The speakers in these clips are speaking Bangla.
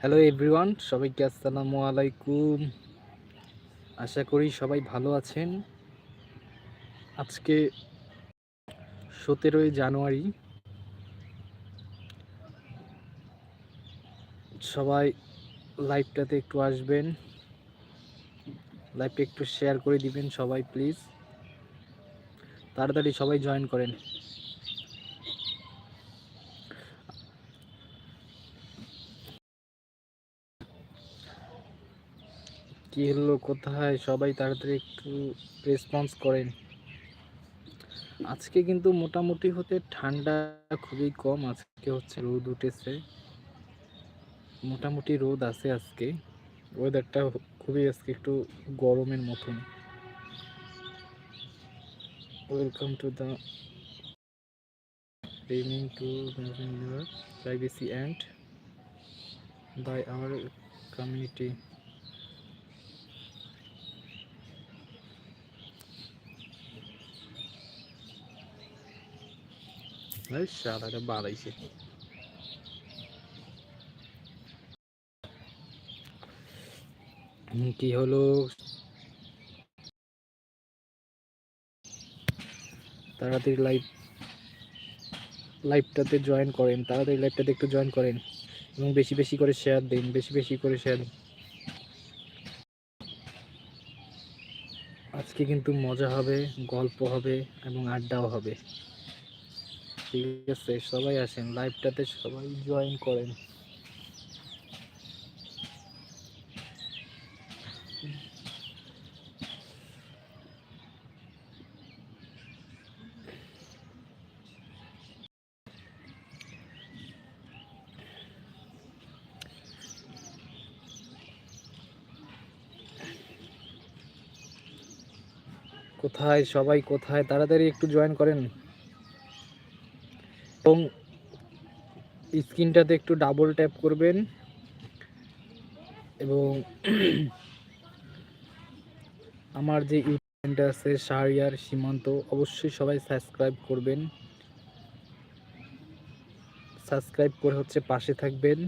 হ্যালো এভরিওয়ান সবাইকে আসসালামু আলাইকুম। আশা করি সবাই ভালো আছেন। আজকে সতেরোই জানুয়ারি। সবাই লাইভটাতে একটু আসবেন। লাইভটা একটু শেয়ার করে দিবেন সবাই, প্লিজ। তাড়াতাড়ি সবাই জয়েন করেন। কি হলো, কোথায়? সবাই তাড়াতাড়ি একটু রেসপন্স করেন। আজকে কিন্তু মোটামুটি হতে ঠান্ডা খুবই কম, আজকে হচ্ছে রোদ উঠেছে। মোটামুটি রোদ আছে আজকে। ওয়েদারটা খুবই আজকে একটু গরমের মতন। Welcome to the aiming to maintain and privacy our by শালাটা বাড়াইছে হুম, কি হলো? তাড়াতাড়ি লাইভ লাইভটাতে জয়েন করেন তাড়াতাড়ি লাইভটাতে একটু জয়েন করেন এবং বেশি বেশি করে শেয়ার দিন বেশি বেশি করে শেয়ার আজকে কিন্তু মজা হবে গল্প হবে এবং আড্ডাও হবে। ঠিক আছে, সবাই আসেন লাইভটাতে সবাই জয়েন করেন। কোথায়, সবাই কোথায়? তাড়াতাড়ি একটু জয়েন করেন। এবং স্ক্রিনটাতে একটু ডাবল ট্যাপ করবেন এবং আমার যে ইউটিউবটা আছে, শাহরিয়ার সীমান্ত, অবশ্যই সবাই সাবস্ক্রাইব করবেন। সাবস্ক্রাইব করে হচ্ছে পাশে থাকবেন।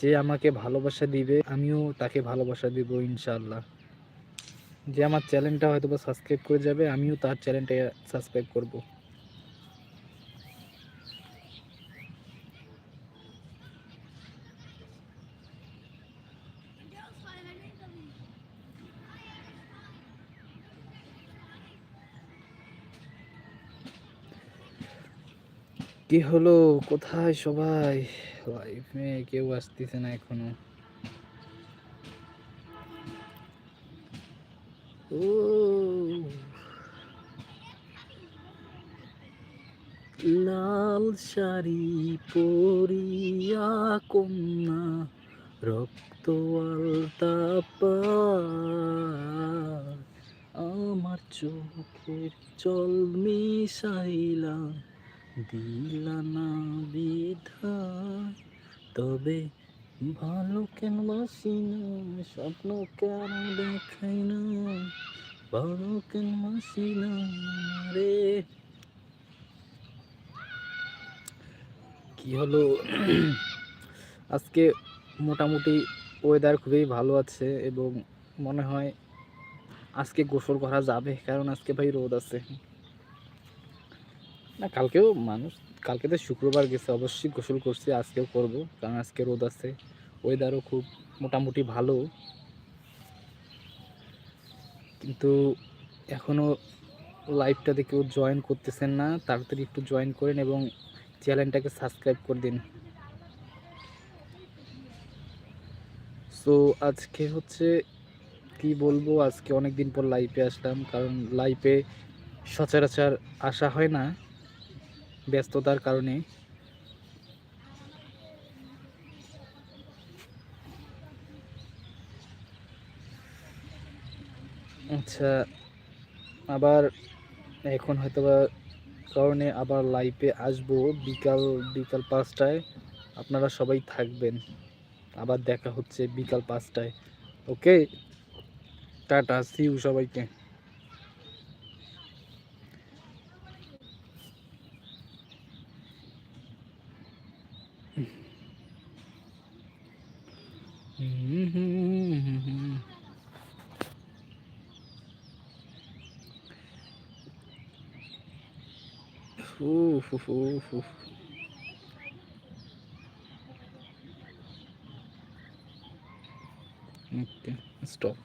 যে আমাকে ভালোবাসা দিবে, আমিও তাকে ভালোবাসা দিব ইনশাল্লাহ যে আমার চ্যানেলটা হয়তো বা সাবস্ক্রাইব করে যাবে, আমিও তার চ্যানেলটা সাবস্ক্রাইব করব। কি হলো? কোথায় সবাই? লাইফে কেউ আসতেছে না এখনও। ও, লাল শাড়ি পরিয়া কন্যা, রক্ত আলতা। আমার চোখের জল মিশাইলা। দিলা না বিধায় তবে ভালো কেন বাসি না? স্বপ্ন কেন দেখাই না? ভালো কেন বাসি না রে? কি হলো? আজকে মোটামুটি ওয়েদার খুবই ভালো আছে এবং মনে হয় আজকে গোসল করা যাবে, কারণ আজকে ভাই রোদ আছে। না, কালকেও মানুষ কালকে তো শুক্রবার গেছে, অবশ্যই গোসল করছি, আজকেও করব, কারণ আজকে রোদ আছে। ওয়েদারও খুব মোটামুটি ভালো। কিন্তু এখনও লাইভটাতে কেউ জয়েন করতেছেন না, তাড়াতাড়ি একটু জয়েন করেন এবং চ্যানেলটাকে সাবস্ক্রাইব করে দিন। সো আজকে হচ্ছে কি বলব, আজকে অনেক দিন পর লাইভে আসলাম, কারণ লাইভে সচরাচর আসা হয় না। ব্যস্ততার কারণে। আচ্ছা আবার এখন হয়তো কারণে আবার লাইভে আসব। বিকাল বিকাল পাঁচটায় আপনারা সবাই থাকবেন। আবার দেখা হচ্ছে বিকাল পাঁচটায়। ওকে টাটা সিউ সবাইকে। Uf, uf, uf, uf. Okay, stop.